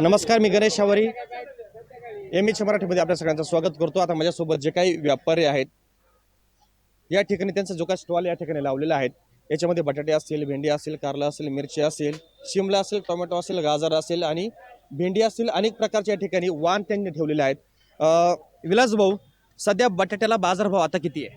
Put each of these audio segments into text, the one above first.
नमस्कार मी Ganesh शावरी. M H मराठीमध्ये आपल्या सगळ्यांचं स्वागत करतो. आता माझ्यासोबत जे काही व्यापारी आहेत या ठिकाणी त्यांचा जो काही स्टॉल या ठिकाणी लावलेला आहे याच्यामध्ये बटाटे असतील भेंडी असेल कारला असेल मिरची असेल शिमला असेल टोमॅटो असेल गाजर असेल आणि भेंडी असेल अनेक प्रकारच्या या ठिकाणी वाण त्यांनी ठेवलेले आहेत. अ, विलास भाऊ सध्या बटाट्याला बाजारभाव आता किती आहे?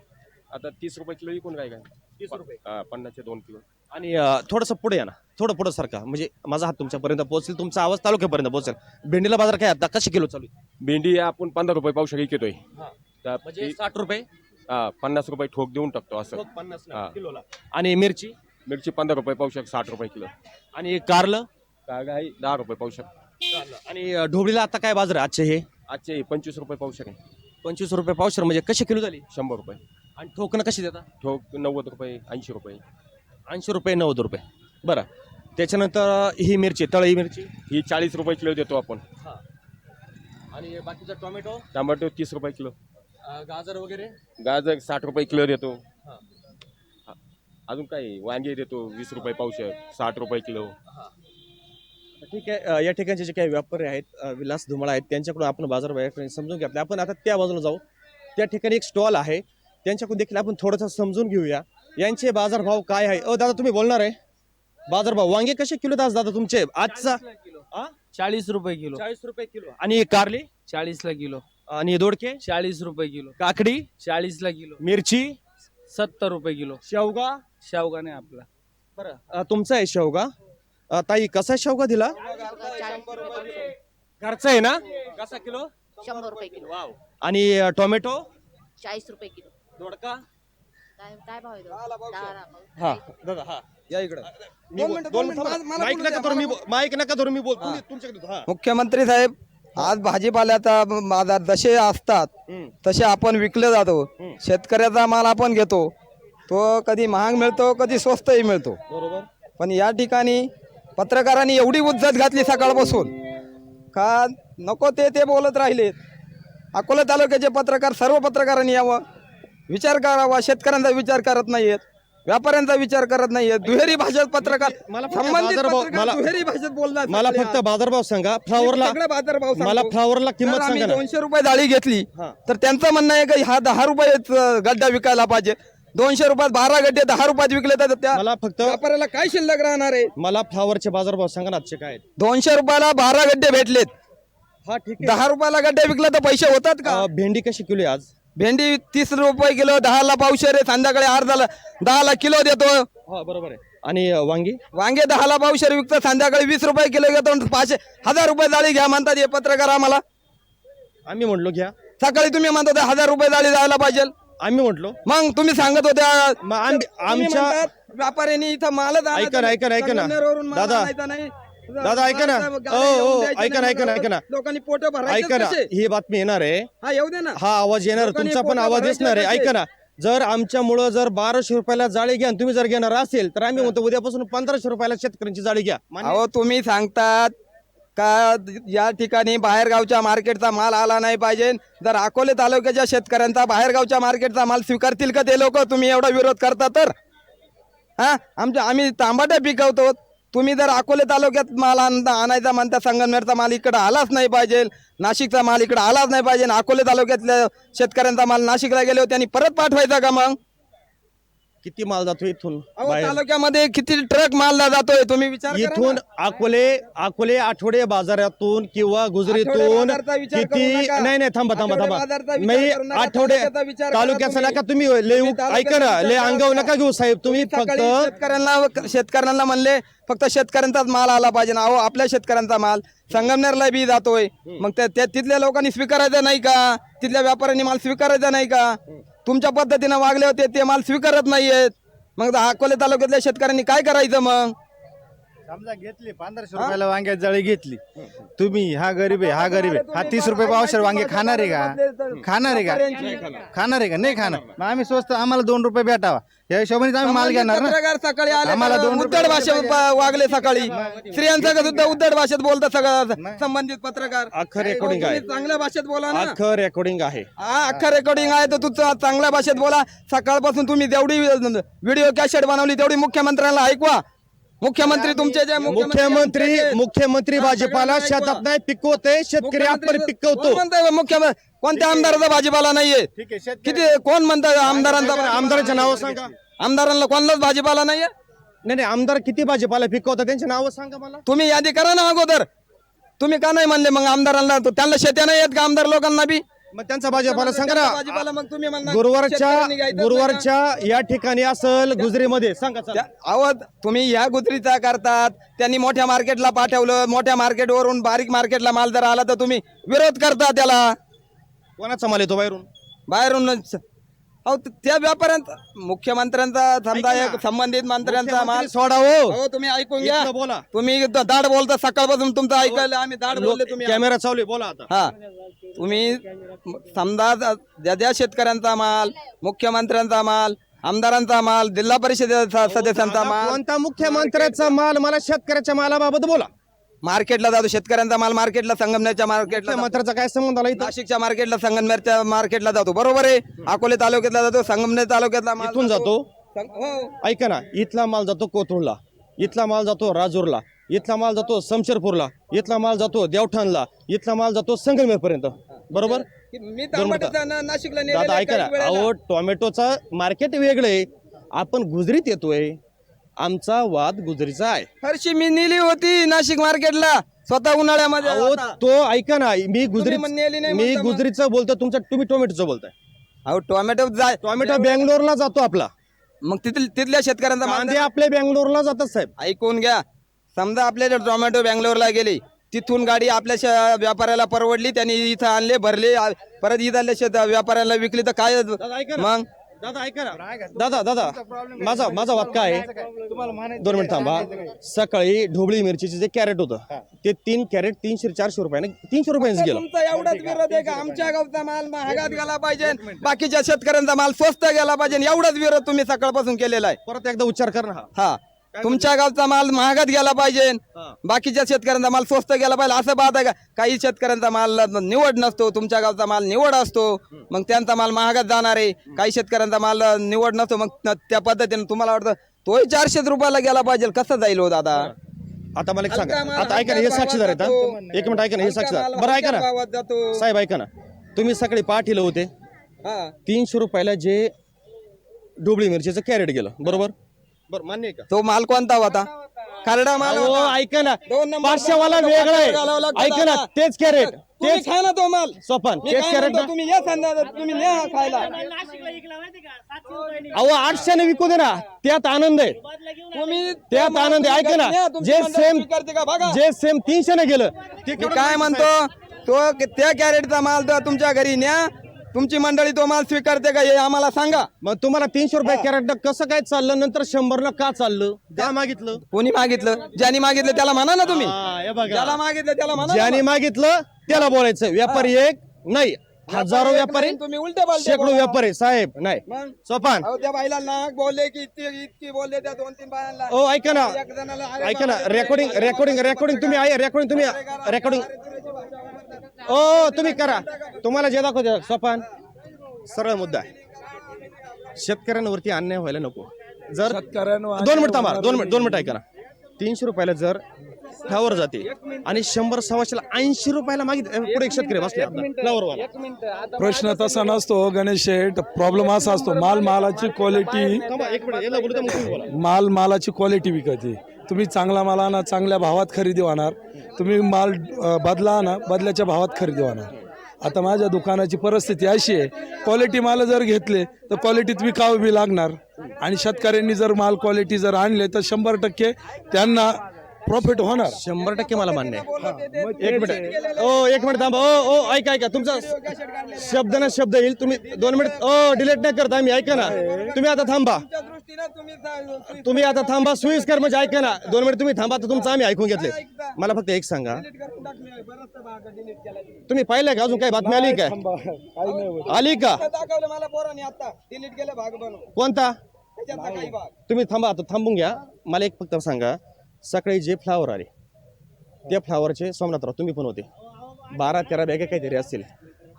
आता तीस रुपये किलो विकून काय काय तीस रुपये. पन्नासचे दोन किलो. आणि अ, थोडंसं पुढे या ना. थोडं पुढं सारखा म्हणजे माझा हात तुमच्यापर्यंत पोहोचेल तुमचा आवाज तालुक्यापर्यंत पोहोचेल. भेंडीला बाजार काय आता? कशी किलो चालू आहे? भेंडी आपण पंधरा रुपये पावशे विकतोय. हा. त्या म्हणजे ती- साठ रुपये? हा, पन्नास रुपये ठोक देऊन टाकतो असं. पन्नास हा. किलोला. आणि मिरची? मिरची पंधरा रुपये पावशे साठ रुपये किलो. आणि कारलं? काय काय दहा रुपये पावशे आणि अ, ढोबळीला आता काय बाजार आहे? आजचे हे? आजचे पंचवीस रुपये पावशे आहे. पंचवीस रुपये पावशर म्हणजे कशी किलो झाली? शंभर रुपये. आणि ठोकणं कशी देता? ठोक नव्वद रुपये ऐंशी रुपये. ऐंशी रुपये नव्वद रुपये. बरं. त्याच्यानंतर ही मिरची तळी मिरची ही चाळीस रुपये किलो देतो आपण. आणि बाकीचा टोमॅटो? टमाटो तीस रुपये किलो. गाजर वगैरे? गाजर साठ रुपये किलो देतो. हा. हा. अजून काय वांगे देतो वीस रुपये पावशे साठ रुपये किलो. ठीक आहे. अ, या ठिकाणचे जे काही व्यापारी आहेत अ, विलास धुमाळ आहेत त्यांच्याकडून आपण बाजार व्यापारी समजून घेतले. आपण आता त्या बाजूला जाऊ. त्या ठिकाणी एक स्टॉल आहे. त्यांच्याकडून देखील आपण थोडंसं समजून घेऊया. यांचे बाजारभाव काय आहे? अ दादा तुम्ही बोलणार आहे. बाजारभाव वांगे कसे किलो आज दादा तुमचे? आजचा आ? चाळीस रुपये किलो. चाळीस रुपये किलो. आणि कारली? चाळीस ला किलो. आणि दोडके? चाळीस रुपये किलो. काकडी? चाळीस ला किलो. मिरची? सत्तर रुपये किलो. शेवगा? शेवगा नाही आपला. बरं. अ, तुमचा आहे शेवगा? अ, ताई कसा शेवगा दिला? घरचा आहे ना? कसा किलो? शंभर रुपये किलो. वाव. आणि अ, टोमॅटो? चाळीस रुपये किलो. दोडका? काय काय भाव आहे तो? दहा ना भाव. हा दादा हा. या इकडे. दोन मिनिटं, दोन मिनिटं, मला- मला माईक बोलू नका द्या, धरून मी मला बोल- माईक नका धरून मी बोल तुम्ही- तुमच्याकडे देतो, हा. मुख्यमंत्री साहेब आज भाजीपाल्याचा बाजार जसे असतात हम्म. तसे आपण विकले जातो. शेतकऱ्याचा माल आपण घेतो. तो कधी महाग मिळतो कधी स्वस्तही मिळतो. बरोबर. पण या ठिकाणी पत्रकारांनी एवढी उज्जत घातली सकाळपासून. का नको ते ते बोलत राहिलेत. अकोला तालुक्याचे पत्रकार सर्व पत्रकारांनी यावं. विचार करावा शेतकऱ्यांचा विचार करत नाहीयेत. व्यापाऱ्यांचा विचार करत नाहीयेत. दुहेरी भाषेत पत्रकार मला फक्त संबंधित बाजारभाव- पत्रकार मला- दुहेरी भाषेत बोलतात मला फक्त. बाजारभाव सांगा. फ्लावरला सगळे बाजारभाव मला. फ्लावरला किंमत आम्ही सांगा ना. दोनशे रुपये जाळी घेतली. हा. तर त्यांचं म्हणणं आहे की हा दहा रुपये गड्डा विकायला पाहिजे. दोनशे रुपयात बारा गड्डे दहा रुपयात विकले तर त्या मला फक्त व्यापाऱ्याला काय शिल्लक राहणार आहे? मला फ्लावरचे बाजारभाव सांगा ना आजचे काय आहेत. दोनशे रुपयाला बारा गड्डे भेटलेत. हा ठीक आहे. दहा रुपयाला गड्डे विकले तर पैसे होतात का? अ, भेंडी कशी किलो आहे आज? भेंडी तीस रुपये किलो दहाला पावशेर आहे संध्याकाळी अर्धाला दहाला किलो देतो. हा बरोबर आहे. आणि अ, वांगी? वांगे दहाला पावशेर विकतो संध्याकाळी वीस रुपये किलो घेतो आणि पाचशे हजार रुपये जाळी घ्या म्हणतात हे पत्रकार आम्हाला. आम्ही म्हटलो घ्या. सकाळी तुम्ही म्हणत होते हजार रुपये जाळी जायला पाहिजे. आम्ही म्हटलो. मग तुम्ही सांगत होत्या मग आमच्या व्यापाऱ्यांनी इथं मालच आणायचा ऐका ना, ऐका ना, ऐका ना. संगमनेरवरून माल दादा. आणायचा नाही. दादा, ऐका ना. ओ, द्यायच्या ऐका ना, ऐका ना, ऐका ना. लोकांनी पोट भरायचे ऐका ना? ही बातमी येणार आहे हा येऊ दे ना हा आवाज येणार तुमचा पण आवाज दिसणार आहे? ऐका ना जर आमच्यामुळं जर बाराशे रुपयाला जाळी घ्या तुम्ही जर घेणार असेल तर आम्ही म्हणतो उद्यापासून पंधराशे रुपयाला शेतकऱ्यांची जाळी घ्या? अहो तुम्ही सांगतात का या ठिकाणी बाहेरगावच्या मार्केटचा माल आला नाही पाहिजे जर अकोले तालुक्याच्या शेतकऱ्यांचा बाहेरगावच्या मार्केटचा माल स्वीकारतील का ते लोक तुम्ही एवढा विरोध करता तर हा आमच्या आम्ही तांबाट्या पिकवतो तुम्ही जर अकोले तालुक्यात माल आण- आणायचा म्हणता संगमनेरचा माल इकडं आलाच नाही पाहिजे नाशिकचा माल इकडं आलाच नाही पाहिजे अकोले तालुक्यातल्या शेतकऱ्यांचा माल नाशिकला गेले होते आणि परत पाठवायचा का मग? किती माल जातो इथून अहो बाहेर? तालुक्यामध्ये किती ट्रक मालला जातोय तुम्ही विचार करा ना. इथून अकोले अकोले आठवडे बाजारातून किंवा गुजरीतून बाजारचा विचार करू किती नका. नाही नाही थांबा थांबा आठवडे थांबा बाजारचा विचार मी करू नका. आठवडे तालुक्याचा विचार करा तालुक्याचा तुम्ही. नका तुम्ही लय तुम्ही ऐका तालुक्याचा ना विचार लय करा. नका घेऊ साहेब तुम्ही सकाळी फक्त शेतकऱ्यांना शेतकऱ्यांना म्हणले फक्त शेतकऱ्यांचाच माल आला पाहिजे ना अहो आपल्या शेतकऱ्यांचा माल संगमनेरला बी जातोय मग त्या त्या- तिथल्या लोकांनी स्वीकारायचा नाही का तिथल्या व्यापाऱ्यांनी माल स्वीकारायचा नाही का तुमच्या पद्धतीनं वागले होते ते माल स्वीकारत नाही आहेत मग अकोले तालुक्यातल्या शेतकऱ्यांनी काय करायचं मग? समजा घेतली पंधराशे रुपयाला वांग्यात जाळी घेतली. तुम्ही हा गरीब आहे हा गरीब आहे. हा तीस रुपये पावशेर वांगे खाणार आहे का? खाणार आहे का? खाणार. आहे का? नाही खाणार. मग आम्ही स्वस्त आम्हाला दोन रुपये भेटावा. या हिशोबाने आम्ही माल घेणार ना. पत्रकार सकाळी आले आम्हाला तर दोन उद्धट भाषेत प- वागले सकाळी. स्त्रियांचा सुद्धा उद्धट भाषेत बोलतात सगळं संबंधित पत्रकार. अख्खं रेकॉर्डिंग आहे तुम्ही चांगल्या भाषेत बोला ना. अख्खं रेकॉर्डिंग आहे. हा अख्खा रेकॉर्डिंग आहे तर तू चा- चांगल्या भाषेत बोला. सकाळपासून तुम्ही जेवढी व्हिडिओ कॅसेट बनवली तेवढी मुख्यमंत्र्यांना ऐकवा. मुख्यमंत्री तुमचे जे मुख्यमंत्री मुख्यमंत्री भाजीपाला शेतात. नाही पिकवते शेतकरी आपण पिकवतो. मुख्यमंत्री? कोणत्या आमदाराचा भाजीपाला नाहीये? किती कोण म्हणतात आमदारांचा आमदारांचे? नाव सांगा. आमदारांना कोणालाच भाजीपाला नाहीये? नाही नाही आमदार किती भाजीपाला पिकवतात त्यांचे नाव सांगा मला. तुम्ही यादी करा ना अगोदर. तुम्ही का नाही म्हणले मग आमदारांना? त्यांना शेत्या नाही येत का आमदार लोकांना बी? मग त्यांचा भाजीपाला सांगा भाजीपाला ना मग तुम्ही म्हणणार गुरुवारच्या घ्यायचंच नाही? गुरुवारच्या या ठिकाणी असल गुजरीमध्ये. सांगा. त्या- अहो तुम्ही या गुजरीचा करतात. त्यांनी मोठ्या मार्केटला पाठवलं. मोठ्या मार्केटवरून बारीक मार्केटला माल जर आला तर तुम्ही विरोध करता त्याला. कोणाचा माल येतो बाहेरून? बाहेरून अहो त्या व्यापाऱ्यांचा मुख्यमंत्र्यांचा समजा एक. संबंधित मंत्र्यांचा माल सोडा हो तुम्ही ऐकून घ्या. इथलं बोला. तुम्ही इथं दाड बोलता सकाळपासून तुमचं ऐकायला आम्ही दाड बोलले तुम्ही. कॅमेरा चालू आहे, बोला आता. हा. तुम्ही समजा ज्या ज्या शेतकऱ्यांचा माल मुख्यमंत्र्यांचा माल आमदारांचा माल जिल्हा परिषदेचा सदस्यांचा माल. कोणता मुख्यमंत्र्याचा माल? मला शेतकऱ्याच्या मालाबाबत बोला. मार्केटला जातो. शेतकऱ्यांचा माल मार्केटला संगमनेरच्या मार्केटला. मुख्यमंत्र्याचा काय संबंध आला इथं? नाशिकच्या मार्केटला संगमनेरच्या मार्केटला जातो. बरोबर आहे? अकोले तालुक्यातला जातो संगमनेर तालुक्यातला माल इथून जातो. संग- हो. ऐका ना इथला माल जातो कोथरूडला. इथला माल जातो राजूरला. इथला माल जातो समशेरपूरला. इथला माल जातो देवठाणला. इथला माल जातो संगमेर पर्यंत बरोबर मी ना- नाशिकला दादा ऐका ना. काही वेळेला. अहो टोमॅटोचं मार्केट वेगळं आहे. आपण गुजरीत येतोय. आमचा वाद गुजरीचा आहे. हरशी मी नेली होती नाशिक मार्केटला स्वतः उन्हाळ्यामध्ये अहो आता. तो ऐका ना मी नेली नाही मी म्हणता मग. गुजरीचं बोलतो तुमच्या तुम्ही टोमॅटोचं बोलताय. अहो टोमॅटो जाय टोमॅटो बेंगलोरला जातो आपला. मग तिथल तिथल्या शेतकऱ्यांचा माल कांदे आपले बेंगलोरला जातात साहेब. ऐकून घ्या. समजा आपल्या टोमॅटो बँगलोरला गेली तिथून गाडी आपल्या श- व्यापाऱ्याला परवडली त्यांनी इथं आणले भरले आ- परत इथल्या शेत व्यापाऱ्याला विकली तर काय दादा ऐका ना. मग? दादा ऐका ना. दादा दादा माझा माझा वाद काय आहे. दोन मिनिट थांबा. सकाळी ढोबळी मिरचीचे जे कॅरेट होतं ते तीन कॅरेट तीनशे चारशे रुपयाने तीनशे रुपयांचं गेलं. तुमचा एवढाच विरोध आहे का? आमच्या गावचा माल महागात गेला पाहिजे. बाकीच्या शेतकऱ्यांचा माल स्वस्त गेला पाहिजे. एवढाच विरोध तुम्ही सकाळपासून केलेला आहे. परत एकदा उच्चार कर ना हा. तुमच्या गावचा माल महागात गेला पाहिजे. बाकीच्या शेतकऱ्यांचा माल स्वस्त गेला पाहिजे. असं बात आहे का? काही शेतकऱ्यांचा माल निवड नसतो. तुमच्या गावचा माल निवड असतो. मग त्यांचा माल महागात जाणार आहे. काही शेतकऱ्यांचा माल निवड नसतो. मग त्या पद्धतीने तुम्हाला वाटतं तोही चारशे रुपयाला गेला पाहिजे. कसं जाईल हो दादा? आता मला एक सांगा. आता ऐका ना हे साक्षीदार आहेत हा? एक मिनिट ऐका ना हे साक्षीदार. बरं ऐका ना. जातो. साहेब ऐका ना. तुम्ही सकाळी पाठीला होते. हा. तीनशे रुपयाला जे ढोबळी मिरचीचं कॅरेट गेलं. बरोबर? बरं मान्य आहे का? तो माल कोणता होता? खरडा माल अहो, होता. ऐका ना दोन नंबर पाचशेवाला वेगळा आहे. ऐका ना. तेच कॅरेट तुम्ही तेच खा ना तो माल. सोपान मी तेच काय कॅरेट म्हणतो, ना. तुम्ही या संध्याकाळी तुम्ही न्या हा खायला. अहो आठशेने विकू दे ना त्यात आनंद आहे. तुम्ही त्यात आनंद आहे. ऐका ना जे सेम करते का? बघा. जे सेम तीनशे ने गेलं. ते मी काय म्हणतो तो त्या कॅरेटचा माल तो तुमच्या घरी न्या. तुमची मंडळी तो माल स्वीकारते का हे आम्हाला सांगा मग तुम्हाला तीनशे रुपये कॅरेट कसं काय चाललं नंतर शंभरला का चाललं का मागितलं कोणी मागितलं ज्याने मागितलं त्याला म्हणा ना तुम्ही हा, हे बघा. ज्याला मागितलं त्याला म्हणा ज्याने मग. मागितलं त्याला बोलायचं व्यापारी एक नाही हजारो व्यापारी तुम्ही उलटे शेकडो. व्यापारी साहेब नाही मग सोपान त्या बाईला नाक बोलले की इतकी इतकी बोलले त्या दोन तीन बायांना ओ ऐका ना एक जणाला अरे ऐका ना बापरे, रेकॉर्डिंग रेकॉर्डिंग रेकॉर्डिंग तुम्ही आहे रेकॉर्डिंग तुम्ही रेकॉर्डिंग ओ तुम्ही करा. तुम्हाला जे दाखवते सोपान. सरळ मुद्दा आहे. शेतकऱ्यांवरती अन्याय व्हायला नको. जर दोन मिनिट थांबा दोन मिनिट दोन मिनिट ऐका ना. तीनशे रुपयाला जर फ्लावर जाते आणि शंभर सव्वाशेला ऐंशी रुपयाला मागित पुढे एक शेतकरी बसले फ्लावरवाला प्रश्न तसा नसतो गणेश शेठ. प्रॉब्लेम असा असतो माल मालाची क्वालिटी थांबा एक मिनिट याला बोलू द्या, मग तुम्ही बोला. माल मालाची क्वालिटी विकते. तुम्ही चांगला माल आणा चांगल्या भावात खरेदी होणार. तुम्ही माल बदला आणा बदल्याच्या भावात खरेदी होणार. आता माझ्या दुकानाची परिस्थिती अशी आहे क्वालिटी माल जर घेतले तर क्वालिटीत विकावं बी लागणार. आणि शेतकऱ्यांनी जर माल क्वालिटी जर आणले तर शंभर टक्के त्यांना प्रॉफिट होणार. शंभर टक्के मला मान्य आहे. एक मिनिट. ओ एक मिनिट थांबा. ओ ओ ऐका ऐका. तुमचा शब्द ना शब्द येईल. तुम्ही दोन मिनिट. ओ डिलीट नाही करता मी ऐका ना. तुम्ही आता थांबा. तुमच्या दृष्टीनं तुम्ही आता थांबा. सुईस्कर म्हणजे ऐका ना. दोन मिनिट तुम्ही थांबा. तर तुमचं आम्ही ऐकून घेतले मला फक्त एक सांगा. तुम्ही. पाहिलंय का अजून काही बातमी? आली काय? आली का? आता दाखवलं मला पोरांनी आता. डिलीट केले भाग बनवून कोणता? त्याच्यातला काही भाग. तुम्ही थांबा आता थांबून घ्या. मला एक फक्त सांगा. सकाळी जे फ्लावर आले त्या फ्लावरचे सोमनाथराव तुम्ही पण होते. बारा तेरा बॅगा काहीतरी असतील.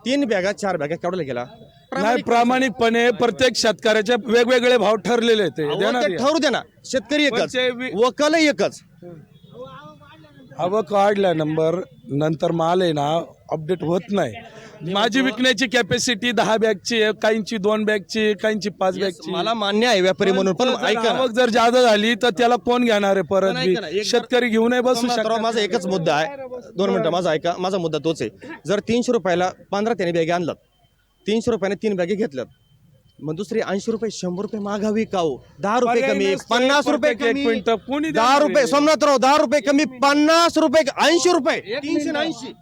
तीन बॅगा चार बॅगा केवढ्याला गेला नाही प्रामाणिकपणे प्रत्येक शेतकऱ्याचे वेगवेगळे भाव ठरलेले आहेत ते. अहो, देणार ते आहे. ठरू दे ना. शेतकरी एकच ते वि- वकलही एकच. आवक वाढल्या नंबर नंतर माल आहे ना अपडेट होत नाही. माझी विकण्याची कॅपॅसिटी दहा बॅगची आहे काहींची दोन बॅगची काहींची पाच बॅगची मला मान्य आहे व्यापारी म्हणून पण ऐका ना. आवक जर जादा झाली तर त्याला कोण घेणार आहे पण परत ऐका ना, बी? एक जर- शेतकरी घेऊन बसू शकत. माझा एकच मुद्दा आहे. दोन मिनिटं माझा ऐका माझा मुद्दा तोच आहे. जर तीनशे रुपयाला पंधरा त्याने बॅगे आणलात तीनशे रुपयाने तीन बॅगे घेतल्यात मग दुसरी ऐंशी रुपये शंभर रुपये मागावी का हो? दहा रुपये पर्याय कमी पन्नास रुपये प्रत्येक एक कमी. कोणी दहा देणार रुपये आहे? सोमनाथराव दहा रुपये कमी पन्नास रुपये ऐंशी रुपये. तीनशे ऐंशी.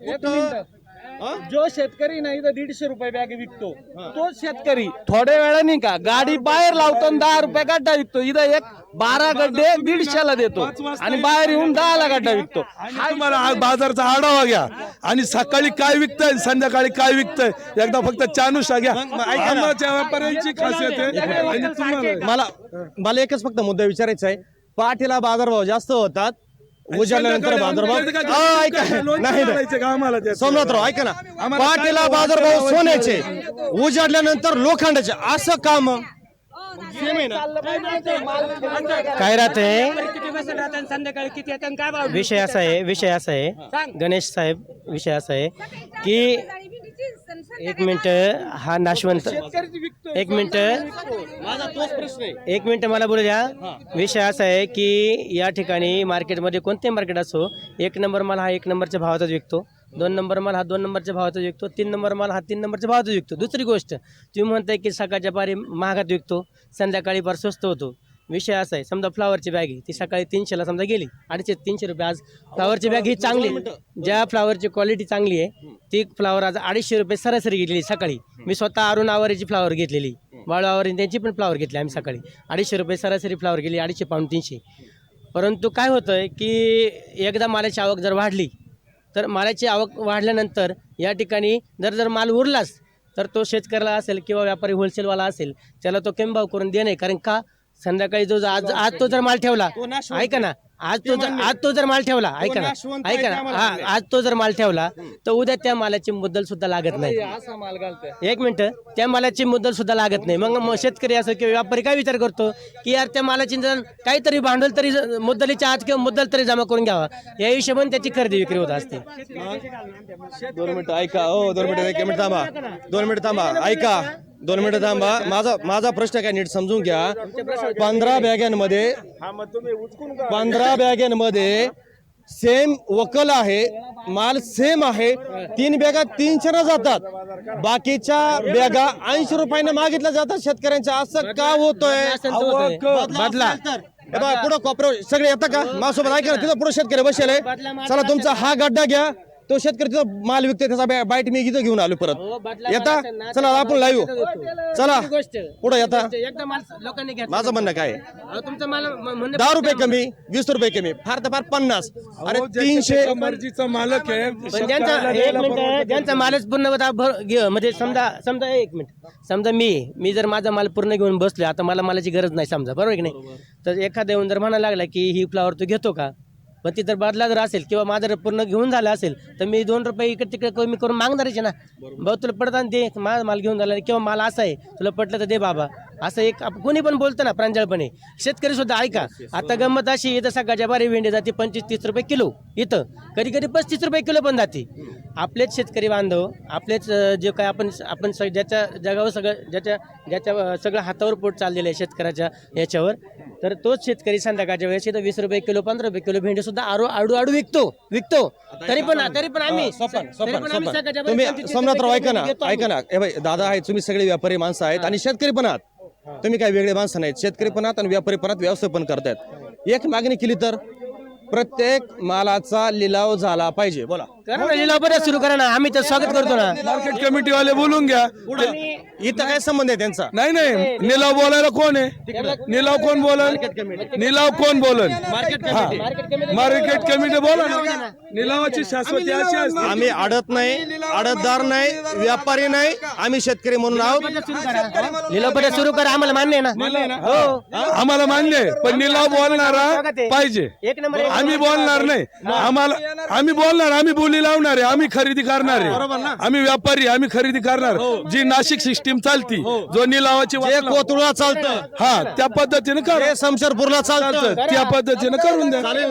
जो शेतकरी नाही तर दीडशे रुपये बॅग विकतो. तो शेतकरी. थोड्या वेळाने का? गाडी बाहेर लावतो आणि दहा रुपये गड्डा विकतो. इथं एक बारा गड्डे दीडशेला देतो. आणि बाहेर येऊन दहाला गड्डा विकतो. तुम्हाला बाजारचा आढावा घ्या. आणि सकाळी काय विकतंय संध्याकाळी काय विकतंय? एकदा फक्त चानुषा घ्या. आम्हाच्या व्यापाऱ्यांची खासियत आहे. आणि तुम्हाला मला मला एकच फक्त मुद्दा विचारायचा आहे. पाठीला बाजारभाव जास्त होतात. उजाडल्यानंतर बाजारभाव ऐका नाही नाही. सोमनाथराव ऐका ना. पाटीला काय बाजारभाव सोन्याचे. उजाडल्यानंतर लोखंडाचे. असं काम काय राहते? विषय असा आहे विषय असा आहे. गणेश साहेब विषय असा आहे की एक मिनिट हा नाशवंत एक मिनिट. माझा तोच प्रश्न आहे. एक मिनिट मला बोलू द्या विषय असा आहे की या ठिकाणी मार्केटमध्ये कोणते मार्केट असो एक नंबर माल हा एक नंबरच्या भावातच विकतो दोन नंबर माल हा दोन नंबरच्या भावातच विकतो तीन नंबर माल हा तीन नंबरच्या भावातच विकतो. दुसरी गोष्ट तुम्ही म्हणताय की सकाळच्या पारी महागात विकतो संध्याकाळी फार स्वस्त होतो. विषय असा आहे समजा फ्लावरची बॅग आहे ती सकाळी तीनशेला समजा गेली अडीचशे तीनशे रुपये आज फ्लावरची बॅग ही चांगली आहे. ज्या फ्लावरची क्वालिटी चांगली आहे ती फ्लावर आज अडीचशे रुपये सरासरी घेतलेली सकाळी. मी स्वतः अरुण आवारीची फ्लावर घेतलेली बाळू आवारी त्यांची पण फ्लावर घेतली आम्ही सकाळी. अडीचशे रुपये सरासरी फ्लावर गेली अडीचशे पाऊन तीनशे. परंतु काय होतं आहे की एकदा मालाची आवक जर वाढली तर मालाची आवक वाढल्यानंतर या ठिकाणी जर जर माल उरलाच तर तो शेतकऱ्याला असेल किंवा व्यापारी होलसेलवाला असेल त्याला तो कमी भाव करून देणे कारण का? संध्याकाळी जो आज आज तो जर माल ठेवला ऐका ना आज तो जर आज तो जर माल ठेवला ऐका ना ऐका ना. हा आज तो जर माल ठेवला तर उद्या त्या मालाची मुद्दल सुद्धा लागत नाही. एक मिनिट. त्या मालाची मुद्दल सुद्धा लागत नाही. मग शेतकरी असो किंवा व्यापारी काय विचार करतो? की यार त्या मालाची जर काहीतरी भांडवल तरी मुद्दलीच्या आत किंवा मुद्दल तरी जमा करून घ्यावा. या हिशोबाने त्याची खरेदी विक्री होत असते. दोन मिनिटं ऐका. हो दोन मिनिटं एक मिनिट थांबा. दोन मिनिट थांबा. ऐका. दोन मिनिटं थांबा. माझा माझा प्रश्न काय नीट समजून घ्या. पंधरा बॅगांमध्ये पंधरा बॅगांमध्ये सेम वकल आहे माल सेम आहे तीन बॅगा तीनशे जातात. बाकीच्या बॅगा ऐंशी रुपयाने मागितल्या जातात शेतकऱ्यांच्या. असं का होतोय? बदला पुढे कॉपरो सगळे येतात का? माझ्यासोबत ऐका ना तिथं पुढे शेतकरी बसले चला तुमचा हा गड्डा घ्या. तो शेतकरी तिथं माल विकते त्याचा बॅ- बाईट मी इथं घेऊन आलो परत. येता? चला आपण लाईव्ह चला. गोष्ट. पुढे येता? एकदा माल लोकांनी घेतला. माझं म्हणणं काय? आहे? अहो, तुमचं माल म- म्हणणं दहा रुपये कमी वीस रुपये कमी फार तर फार पन्नास. आणि तीनशे मर्जीचा मालक आहे पण ज्यांचा एक मिनिट ज्यांचा मालच पूर्ण भर घे- म्हणजे समजा समजा एक मिनिट. समजा मी मी जर माझा माल पूर्ण घेऊन बसलो आता मला मालाची गरज नाही समजा बरोबर की नाही? तर एखादा येऊन जर म्हणायला लागला की ही फ्लावर तू घेतो का? पण ती जर बदला जर असेल किंवा माझं जर पूर्ण घेऊन झालं असेल तर मी दोन रुपये इकडे तिकडे कमी करून मागणारच आहे ना. भाऊ तुला पडताना दे माझा माल घेऊन झाला किंवा माल असा आहे तुला पटलं तर दे बाबा. असं एक आप- कोणी पण बोलतं ना प्रांजळपणे. शेतकरी सुद्धा ऐका आता गंमत अशी इथं सकाळच्या बारी भेंडी जाते पंचवीस तीस रुपये किलो इथं. कधी कधी पस्तीस रुपये किलो पण जाते. आपलेच शेतकरी बांधव आपलेच अं, जे काय आपण आपण स- ज्याच्या जगावर सगळं ज्याच्या ज्याच्या अं, सगळं हातावर पोट चाललेलं आहे शेतकऱ्याच्या याच्यावर तर तोच शेतकरी संध्याकाळच्या वेळेस इथं वीस रुपये किलो पंधरा रुपये किलो भेंडी सुद्धा आडू आडू आडू विकतो विकतो. तरी पण तरी पण आम्ही सोपन तरी सोपन पण आम्ही सोपन सकाळच्या तुम्ही वेळेस 25 सोमनाथराव रुपये ऐका किलो ना घेतो ऐका ना. बाई दादा आहे तुम्ही सगळे व्यापारी माणसं आहेत आणि शेतकरी पण आहात. तुम्ही काय वेगळे माणसं नाहीत. शेतकरी पण आणि व्यापारी पण व्यवसाय पण करतायत. एक मागणी केली तर प्रत्येक मालाचा लिलाव झाला पाहिजे. बोला. करा ना लिलाव बरं सुरू करा ना. आम्ही तर स्वागत करतो ना. मार्केट कमिटीवाले बोलून घ्या. इथं काय संबंध आहे त्यांचा? नाही नाही. निलाव बोलायला कोण आहे? निलाव कोण बोलल निलाव कोण बोलल हा. Market committee. बोला ना. निलावाची शाश्वती अशी असते. आम्ही अडत नाही अडतदार नाही. व्यापारी नाही. आम्ही शेतकरी म्हणून आहोत. लिलाव बरं सुरू करा. आम्हाला मान्य आहे ना? हो. आम्हाला मान्य आहे. पण निलाव बोलणारा पाहिजे. एक नंबर आम्ही बोलणार नाही. आम्हाला आम्ही बोलणार आम्ही बोलू बोली लावणार आहे आम्ही खरेदी करणार बरोबर ना? आहे आम्ही व्यापारी आम्ही खरेदी करणार. जी नाशिक सिस्टीम चालती जो निलावाची जे वाटलं- कोतुळा चालतं. हा त्या पद्धतीने कर. जे समशेरपूरला चालतं. त्या पद्धतीने करून द्या. चालेल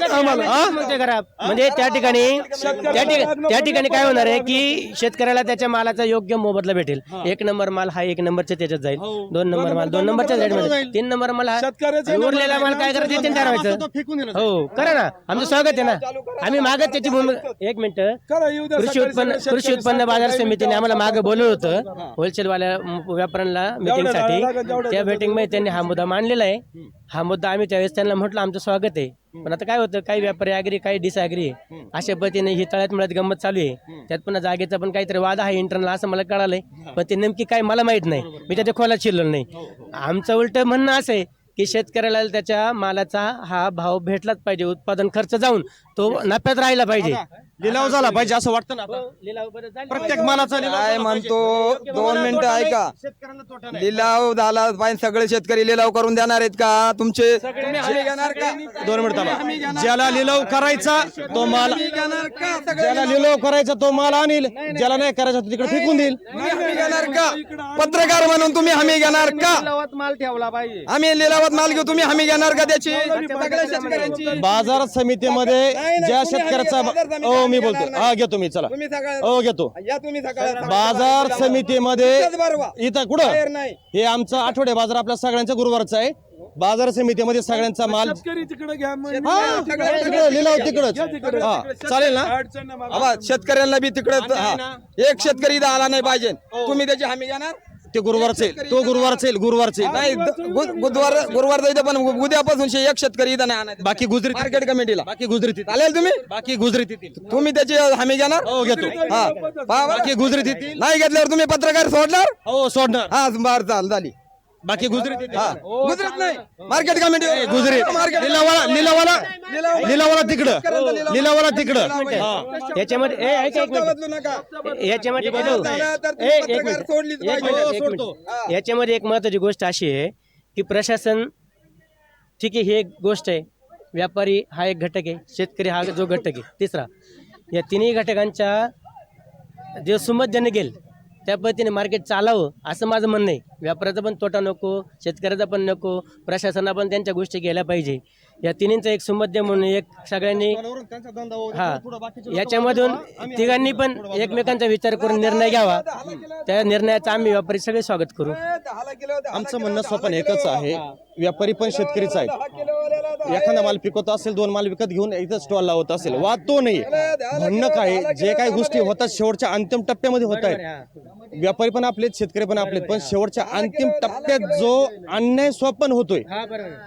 ना? आम्हाला? हा? करा. म्हणजे त्या ठिकाणी त्या ठिकाणी त्या ठिकाणी काय होणार आहे की शेतकऱ्याला त्याच्या मालाचा योग्य मोबदला भेटेल. एक नंबर माल हा एक नंबरच्या त्याच्यात जाईल. दोन नंबर माल दोन नंबरच्या साईडमध्ये. तीन नंबर माल हा शेतकऱ्याचा उरलेला माल काय करायचं ते ठरवायचं फेकून दिलं हो करा ना. आमचं स्वागत आहे ना. आम्ही मागत त्याची भूमिका एक मिनिट. करा येऊ द्या कृषी सकाळी उत्पन्न कृषी उत्पन्न बाजार समितीने आम्हाला मागे बोलवलं होतं. होलसेल वाल्या व्यापाऱ्यांना मिटिंगसाठी. त्या मीटिंगमध्ये त्यांनी हा मुद्दा मांडलेला आहे. हा मुद्दा आम्ही त्यावेळेस त्यांना म्हटलं आमचं स्वागत आहे. पण आता काय होतं काही व्यापारी अग्री काही डिसअग्री अशा पद्धतीने ही तळ्यात मुळात गंमत चालू आहे. त्यात पुन्हा जागेचा पण काहीतरी वाद आहे इंटरनल असं मला कळालंय. पण ते नेमकी काय मला माहीत नाही. मी त्याच्या खोलात शिरलो नाही. आमचं उलट म्हणणं असं आहे की शेतकऱ्याला त्याच्या मालाचा हा भाव भेटलाच पाहिजे उत्पादन खर्च जाऊन तो नफ्यात राहिला पाहिजे. लिलाव झाला पाहिजे असं वाटतं ना आता? लिलाव बरं झाले. प्रत्येक मालाचा लिलाव काय झाला पाहिजे. म्हणतो दोन मिनिटं ऐका. शेतकऱ्यांना तोटा नाही. लिलाव झाला पाहिजे. सगळे शेतकरी लिलाव करून देणार आहेत का? तुमचे तुम्ही हमी घेणार का? दोन मिनिट थांबा. ज्याला लिलाव करायचा तो माल घेणार का? सगळे ज्याला लिलाव करायचा तो माल आणील. ज्याला नाही. करायचा तो तिकडे फेकून देईल. तुम्ही हमी घेणार का पत्रकार म्हणून तुम्ही हमी घेणार का? लिलावात माल ठेवला पाहिजे. आम्ही लिलावात माल घेऊ तुम्ही हमी घेणार का त्याची? सगळ्या शेतकऱ्यांची बाजार समितीमध्ये ज्या शेतकऱ्याचा हो मी बोलतो हा घेतो मी चला. तुम्ही हो घेतो. या तुम्ही सगळ्या बाजार समितीमध्ये इथंच भरवा. इथं कुठं? नाही. हे आमचा आठवडे बाजार आपल्या सगळ्यांचा गुरुवारचा आहे. बाजार समितीमध्ये सगळ्यांचा माल शेतकरी तिकडे घ्या मग. हा, तिकडे लिलाव तिकडच. हा चालेल ना? अडचण. आबा, शेतकऱ्यांना बी तिकडे हा एक शेतकरी इथं आला नाही पाहिजे. तुम्ही त्याची हमी घेणार? ते गुरुवारचे तो गुरुवारचे गुरुवारचे नाही द- गु- बुधवार गुरुवार इथं पण उद्यापासून एक शेतकरी इथं नाही आणायचं. बाकी गुजरी मार्केट कमिटीला. बाकी गुजरी चालेल तुम्ही? बाकी गुजरी तिथील. तुम्ही त्याची हमी घेणार? हो घेतो. हा. पहा बरं. बाकी गुजरी तिथील. नाही घेतल्यावर तुम्ही पत्रकार सोडणार? हो सोडणार. हा बर चाल झाली. बाकी गुजरी तिथील हा. गुजरात नाही. Market committee Gujari market. लिलावाला लिलावाला लिलावाला तिकडं. लिलावाला तिकडं. हा. याच्यामध्ये ए, ऐका एक मिनिट. बदलू नका. याच्यामध्ये हे. झालं तर ए, एक पत्रकार मिनिट. सोडलीच एक पाहिजे. मिनिट, हो, एक सोडतो. मिनिट. याच्यामध्ये एक महत्वाची गोष्ट अशी आहे की प्रशासन ठीक आहे ही एक गोष्ट आहे. व्यापारी हा एक घटक आहे. शेतकरी हा जो घटक आहे तिसरा. या तिन्ही घटकांच्या जे सुमत निघेल त्या पद्धतीने मार्केट चालावं असं माझं म्हणणं आहे. व्यापाराचा पण तोटा नको शेतकऱ्याचा पण नको प्रशासना पण त्यांच्या गोष्टी गेल्या पाहिजे. या तिन्हींचा एक सुमध्य म्हणून एक सगळ्यांनी हा. याच्यामधून तिघांनी पण एकमेकांचा विचार करून निर्णय घ्यावा. त्या निर्णयाचं आम्ही व्यापारी सगळे स्वागत करू. आमचं म्हणणं स्वप्न एकच आहे व्यापारी पण शेतकरीच आहेत. एखादा माल पिकवत असेल दोन माल विकत घेऊन इथं स्टॉल लावत असेल. वाद तो नाही. म्हणणं काय जे काही गोष्टी होतात शेवटच्या अंतिम टप्प्यामध्ये होत आहेत. व्यापारी पण आपलेत शेतकरी पण आपलेत पण शेवटच्या अंतिम टप्प्यात जो अन्याय स्वपन होतोय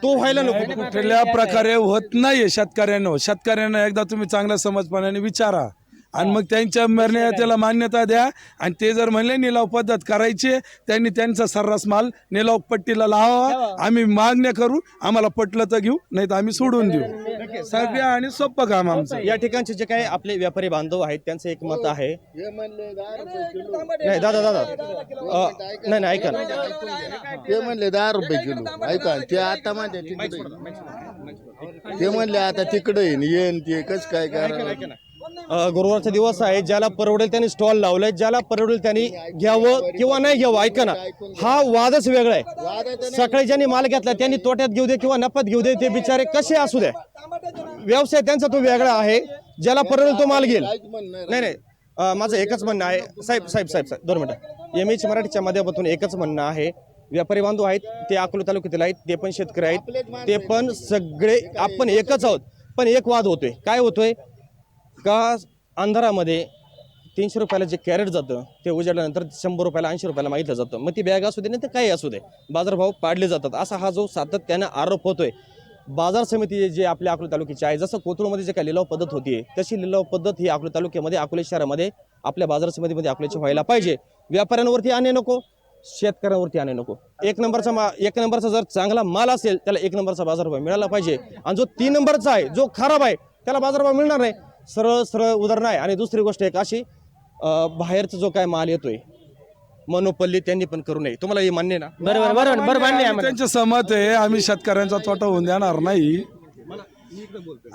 तो व्हायला नको. कुठल्या प्रकारे होत नाहीये शेतकऱ्यांना. शेतकऱ्यांना एकदा तुम्ही चांगल्या समजपणाने विचारा. आणि मग त्यांच्या निर्णया त्याला मान्यता द्या. आणि ते जर म्हणले निलाव पद्धत करायची त्यांनी त्यांचा सर्रास माल निलाव पट्टीला लावा आम्ही मागण्या करू. आम्हाला पटलं तर घेऊ नाही तर आम्ही सोडून देऊ. सगळ्या आणि सोपं काम आमचं. या ठिकाणचे जे काही आपले व्यापारी बांधव आहेत त्यांचं एक मत आहे. नाही दादा दादा. नाही नाही ऐका. ते म्हणले दहा रुपये किलो. ऐका ते आता माझ्या ते म्हणले आता तिकडे येईन येईन ते कस काय करा अ, गुरुवारचा दिवस आहे ज्याला परवडेल त्यांनी स्टॉल लावलाय ज्याला परवडेल त्यांनी घ्यावं किंवा नाही घ्यावं ऐका ना. हा वादच वेगळा आहे. सकाळी ज्यांनी माल घेतला त्यांनी तोट्यात घेऊ दे किंवा नफ्यात घेऊ दे ते बिचारे कसे असू दे. व्यवसाय त्यांचा तो वेगळा आहे ज्याला परवडेल तो माल घेईल. नाही नाही. माझं एकच म्हणणं आहे. साहेब साहेब साहेब साहेब दोन मिनटं. एम एच मराठीच्या माध्यमातून एकच म्हणणं आहे. व्यापारी बांधव आहेत ते अकोला तालुक्यातील आहेत ते पण शेतकरी आहेत ते पण सगळे आपण एकच आहोत. पण एक वाद होतोय. काय होतोय? का अंधारामध्ये तीनशे रुपयाला जे कॅरेट जातं ते उजाडल्यानंतर शंभर रुपयाला ऐंशी रुपयाला मागितलं जातं. मग ती बॅग असू दे नाही तर काही असू दे. बाजारभाव पाडले जातात. असा हा जो सातत्यानं आरोप होतोय. बाजार समिती जे आपल्या अकोला तालुक्याची आहे जसं कोथरूडमध्ये जे काही लिलाव पद्धत होती तशी लिलाव पद्धत ही अकोला तालुक्यामध्ये अकोले शहरामध्ये आपल्या बाजार समितीमध्ये अकोल्याची व्हायला पाहिजे. व्यापाऱ्यांवरती आणणे नको शेतकऱ्यांवरती आणणे नको. एक नंबरचा मा एक नंबरचा जर चांगला माल असेल त्याला एक नंबरचा बाजारभाव मिळाला पाहिजे. आणि जो तीन नंबरचा आहे जो खराब आहे त्याला बाजारभाव मिळणार नाही. सरळ सरळ उदाहरण आहे आणि दुसरी गोष्ट एक अशी बाहेरचा जो काय माल येतोय मनोपल्ली त्यांनी पण करू नये. तुम्हाला हे मान्य ना? बरोबर बरोबर बरोबर मान्य आहे आम्हाला. त्यांचे सहमत आहे. आम्ही शेतकऱ्यांचा तोटा होऊन देणार नाही.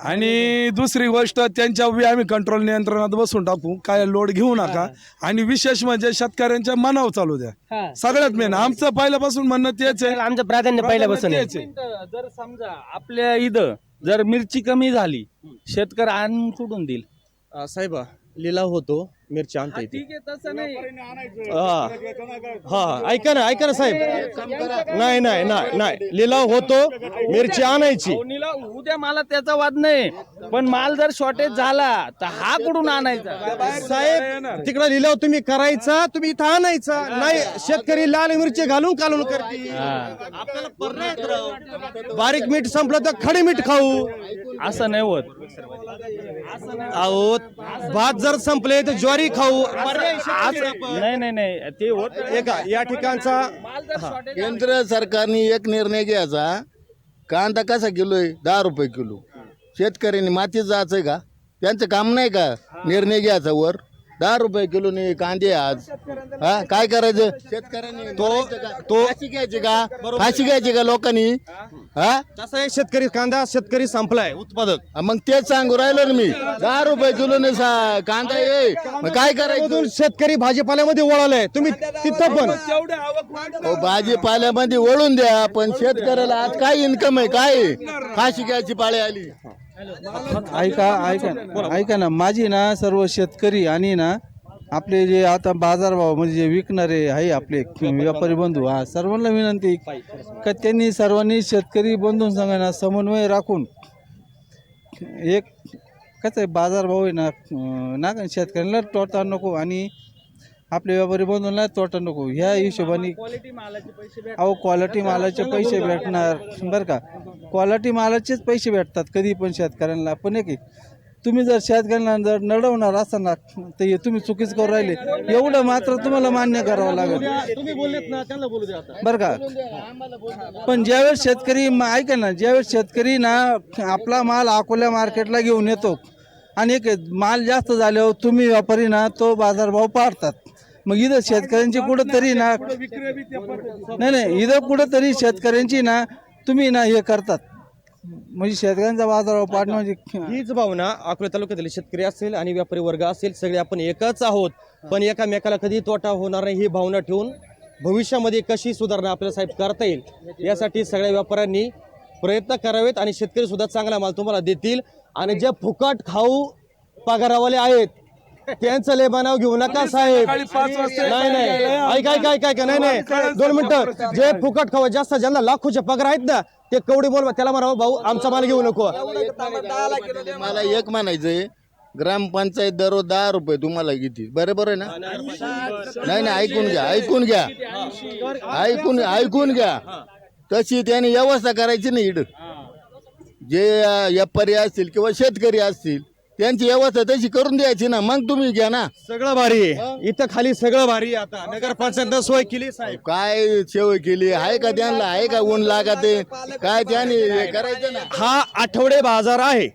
आणि दुसरी गोष्ट त्यांच्या बी आम्ही कंट्रोल नियंत्रणात बसून टाकू. काय लोड घेऊ नका. आणि विशेष म्हणजे शेतकऱ्यांच्या मनावर चालू द्या. सगळ्यात मेन आमचं पहिल्यापासून म्हणणं तेच आहे. आमचं प्राधान्य पहिल्यापासून आहे. तेच आहे. जर समजा आपल्या इथं जर मिरची कमी झाली शेतकरी आणून कुठून देईल. अ, साहेब लिलाव होतो मिरची आणता येते. ठीक आहे तसं नाही. हा. हा ऐका ना ऐका ना साहेब. नाही नाही नाही नाही. लिलाव होतो मिरची आणायची. उद्या मला त्याचा वाद नाही. पण माल जर शॉर्टेज झाला तर हा कुठून आणायचा? साहेब तिकडे लिलाव तुम्ही करायचा तुम्ही इथं आणायचा. नाही शेतकरी लाल मिरची घालून कालून करते आपल्याला पर्याय आहेत राव. बारीक मीठ संपलं तर खडे मीठ खाऊ. असं नाही होत. अहो भात जर संपले तर ज्वारी खाऊ. पर्याय शेतकरी. आपण. नाही नाही नाही. ते होत एका या ठिकाणचा केंद्र सरकारने एक निर्णय घ्यायचा. कांदा कसा किलो आहे दहा रुपये किलो. शेतकऱ्यांनी मातीत जायचंय का? त्यांचं काम नाही का निर्णय घ्यायचा वर? दहा रुपये किलो नाही कांदे आज. हा काय करायचं? शेतकऱ्यांनी तो- तो फाशी घ्यायची का? फाशी घ्यायची का लोकांनी? हा? तसा आहे शेतकरी कांदा शेतकरी संपलाय उत्पादक. हा, मग तेच सांगू राहिलो ना मी. दहा रुपये किलो ने सा- कांदा ये मग काय करायचं? मधून शेतकरी भाजीपाल्यामध्ये वळालाय. तुम्ही तिथं पण. अहो, भाजीपाल्यामध्ये वळून द्या पण शेतकऱ्याला आज काय इन्कम आहे? काय? आहे? फाशी घ्यायची पाळी आली. ऐका ऐका ऐका ना. माझी ना सर्व शेतकरी आणि ना आपले जे आता बाजारभाव म्हणजे जे विकणारे आहे आपले व्यापारी बंधू हा सर्वांना विनंती का त्यांनी सर्वांनी शेतकरी बंधून बंधूंसंग समन्वय राखून एक कसं आहे बाजारभाव आहे ना ना शेतकऱ्यांना तोटा नको आणि आपल्या व्यापारी बंधूंना तोटा नको. ह्या हिशोबाने अहो क्वालिटी मालाचे पैसे भेटणार. बरं का? क्वालिटी मालाचेच पैसे भेटतात कधी पण शेतकऱ्यांना. पण एक आहे, तुम्ही जर शेतकऱ्यांना जर नडवणार असाल तर हे तुम्ही चुकीच करू राहिले. एवढं मात्र तुम्हाला मान्य करावं लागेल. तुम्ही बोललेत ना त्यांना बोलू द्या आता. बरं का? पण ज्यावेळेस शेतकरी म- ऐका ना ज्यावेळेस शेतकरी ना आपला माल अकोल्या मार्केटला घेऊन येतो आणि एक माल जास्त झाल्यावर तुम्ही व्यापारी ना तो बाजारभाव पाडतात. मग इथं शेतकऱ्यांची कुठंतरी ना नाही नाही इथं कुठंतरी शेतकऱ्यांची ना तुम्ही ना हे करतात. म्हणजे शेतकऱ्यांचा बाजारभाव पाडणं म्हणजे हीच भावना अकोला तालुक्यातील शेतकरी असेल आणि व्यापारी वर्ग असेल सगळे आपण एकच आहोत. पण एकामेकाला कधी तोटा होणार नाही ही भावना ठेवून भविष्यामध्ये कशी सुधारणा आपल्याला साहेब करता येईल यासाठी सगळ्या व्यापाऱ्यांनी प्रयत्न करावेत आणि शेतकरी सुद्धा चांगला माल तुम्हाला देतील. आणि जे फुकट खाऊ पगारावाले आहेत त्यांचं लय बनाव घेऊ नका साहेब. नाही नाही. ऐका ऐका ऐका ऐका. नाही नाही. दोन मिनिटं. जे फुकट खाऊ जास्त ज्यांना लाखोचे पगार आहेत ना ते कवडी बोलवा. त्याला म्हणावं भाऊ आमचा माल घेऊ नको. मला एक म्हणायचंय ग्रामपंचायत दररोज दहा रुपये तुम्हाला किती बरोबर आहे ना? नाही नाही ऐकून घ्या ऐकून घ्या. ऐकून ऐकून घ्या. तशी त्यांनी व्यवस्था करायची नाही इड जे व्यापारी असतील किंवा शेतकरी असतील त्यांची व्यवस्था तशी करून द्यायची ना मग तुम्ही घ्या ना. सगळं भारी. आहे इथं खाली सगळं भारी आहे आता. नगर पंचायत सोय केली साहेब. काय सेव केली? आहे का त्यांना? आहे का ऊन लागत काय त्यांनी करायचं ना? हा आठवडे बाजार आहे.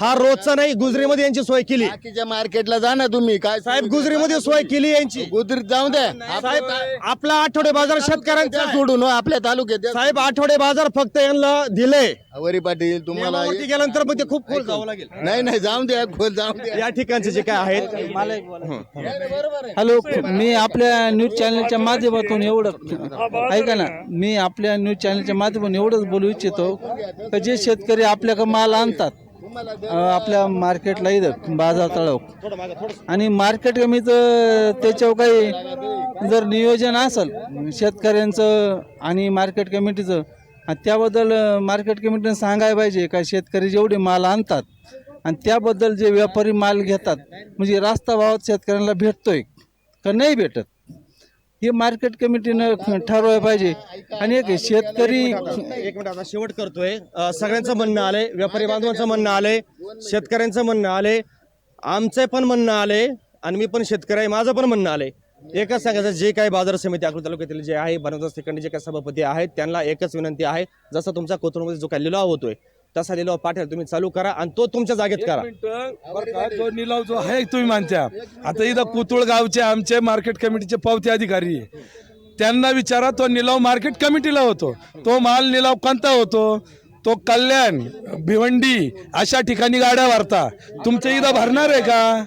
हा रोजचा नाही गुजरीमध्ये यांची सोय केली. बाकीच्या मार्केटला जा ना तुम्ही. काय साहेब गुजरीमध्ये सोय केली यांची. गुजरीत जाऊ द्या. साहेब आपला आठवडे बाजार शेतकऱ्यांचा आहे. सोडून हो, आपल्या तालुक्यात द्या. साहेब आठवडे बाजार फक्त यांना दिले. वरी पाटील तुम्हाला नियमावरती गेल्यानंतर मग ते खूप खोल जावं लागेल. नाही नाही जाऊन द्या खोल जाऊन द्या. या ठिकाणचे जे काय आहेत हॅलो मी आपल्या न्यूज चॅनलच्या माध्यमातून एवढं ऐका ना मी आपल्या न्यूज चॅनलच्या माध्यमातून एवढंच बोलू इच्छितो का जे शेतकरी आपल्याकडे माल आणतात? आपल्या मार्केटला इथं बाजार तळाव आणि मार्केट कमीचं त्याच्यावर काही जर नियोजन असेल शेतकऱ्यांचं आणि मार्केट कमिटीचं आणि त्याबद्दल मार्केट कमिटीनं सांगायला पाहिजे का शेतकरी जेवढे माल आणतात आणि त्याबद्दल जे व्यापारी माल घेतात म्हणजे रास्ता भावात शेतकऱ्यांना भेटतोय का नाही भेटत? हे मार्केट कमिटीनं ठरवायला पाहिजे. आणि एक शेतकरी एक मिनिट आता शेवट करतोय. अं, सगळ्यांचं म्हणणं आलंय व्यापारी बांधवांचं म्हणणं आलंय शेतकऱ्यांचं म्हणणं आलंय आमचं पण म्हणणं आलंय आणि मी पण शेतकरी आहे माझं पण म्हणणं आलंय. एकच सांगायचं जे काही बाजार समिती अकलूज तालुक्यातील जे आहे बनवतात ठिकाणी जे काही सभापती आहेत त्यांना एकच विनंती आहे जसा तुमचा कोथरूडमध्ये जो काही लिलाव होतोय तसा लिलाव पाठवायला तुम्ही चालू करा आणि तो तुमच्या जागेत करा. जो निलाव जो आहे तुम्ही मानत्या. आता इथं पुतुळ गावचे आमचे मार्केट कमिटीचे पावते अधिकारी आहे. त्यांना विचारा तो निलाव मार्केट कमिटीला होतो. तो माल निलाव कोणता होतो? तो कल्याण भिवंडी अशा ठिकाणी गाड्या भरता तुमच्या इथं भरणार आहे का?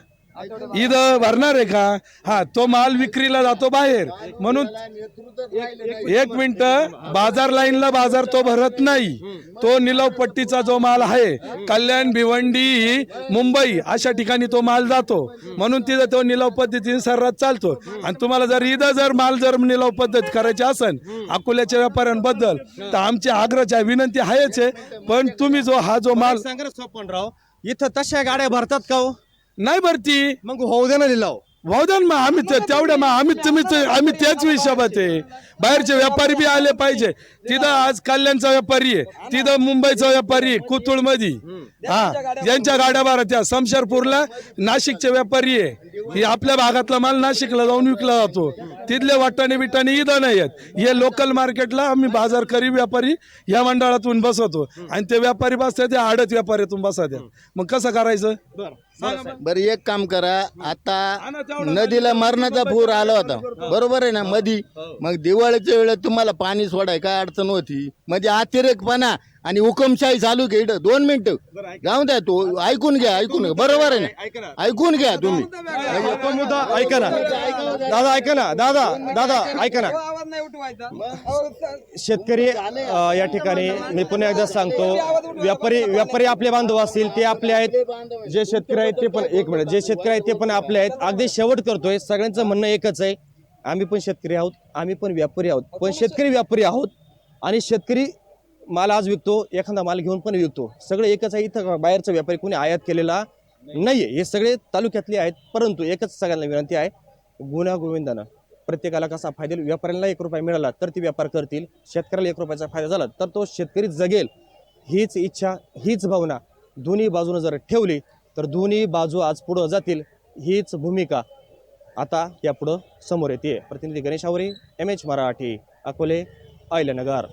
इथं भरणार आहे का? हा तो माल विक्रीला जातो बाहेर. म्हणून एक मिनिट बाजार लाईनला बाजार तो भरत नाही. तो निलव पट्टीचा जो माल आहे कल्याण भिवंडी मुंबई अशा ठिकाणी तो माल जातो. म्हणून तिथं तो निलव पद्धतीने सर्रात चालतो. आणि तुम्हाला जर इथं जर माल जर निलव पद्धत करायची असेल अकोल्याच्या व्यापाऱ्यांबद्दल तर आमची आग्रहाची आहे, विनंती आहेच आहे. पण तुम्ही जो हा जो माल सांगा सोपनराव इथं तशा गाड्या भरतात का हो? नाही भरती. मग होऊ दे ना लिलाव भाऊ द्या ना मग आम्ही ते- तेवढ्या मग आम्ही तुम्ही आम्ही त्याच हिशोबात आहे. बाहेरचे व्यापारी बी आले पाहिजे. तिथं आज कल्याणचा व्यापारी आहे. तिथं मुंबईचा व्यापारी आहे कुतुळमध्ये हा. ज्यांच्या गाड्या भरत त्या. समशेरपूरला नाशिकचे व्यापारी आहे. ही आपल्या भागातला माल नाशिकला जाऊन विकला जातो. तिथले वाटाणे बिटाणे इथं नाही आहेत. हे लोकल मार्केटला आम्ही बाजार करी व्यापारी या मंडळातून बसवतो. आणि ते व्यापारी बसतात ते आडत व्यापाऱ्यातून बसतात मग कसं करायचं? बरं. एक काम करा. आता नदीला मरणाचा पूर आला होता. बरोबर आहे ना मधी? मग दिवाळीच्या वेळेत तुम्हाला पाणी सोडाय काय अडचण होती? म्हणजे अतिरेकपणा आणि हुकुमशाही चालू इथं. दोन मिनिटं. जाऊ द्या तो. ऐकून घ्या ऐकून घ्या. बरोबर आहे ना? ऐकून घ्या तुम्ही. तो मुद्दा ऐका ना. दादा ऐका ना. दादा दादा ऐका ना. शेतकरी अ, या ठिकाणी मी पुन्हा एकदा सांगतो व्यापारी व्यापारी आपले बांधव असतील ते आपले आहेत. जे शेतकरी आहेत ते पण एक मिनिट. जे शेतकरी आहेत ते पण आपले आहेत. अगदी शेवट करतोय. सगळ्यांचं म्हणणं एकच आहे. आम्ही पण शेतकरी आहोत. आम्ही पण व्यापारी आहोत. पण शेतकरी व्यापारी आहोत आणि शेतकरी माल आज विकतो एखादा माल घेऊन पण विकतो. सगळं एकच आहे. इथं बाहेरचा व्यापारी कोणी आयात केलेला नाहीये. हे सगळे तालुक्यातले आहेत. परंतु एकच सगळ्यांना विनंती आहे. गुन्हा गोविंदानं. प्रत्येकाला कसा फायदा होईल? व्यापाऱ्यांना एक रुपया मिळाला तर ती व्यापार करतील. शेतकऱ्याला एक रुपयाचा फायदा झाला तर तो शेतकरी जगेल. हीच इच्छा हीच भावना दोन्ही बाजूनं जर ठेवली तर दोन्ही बाजू आज पुढं जातील. हीच भूमिका आता यापुढं समोर येते प्रतिनिधी गणेश आवरे एम एच मराठी अकोले अहिल्यानगर.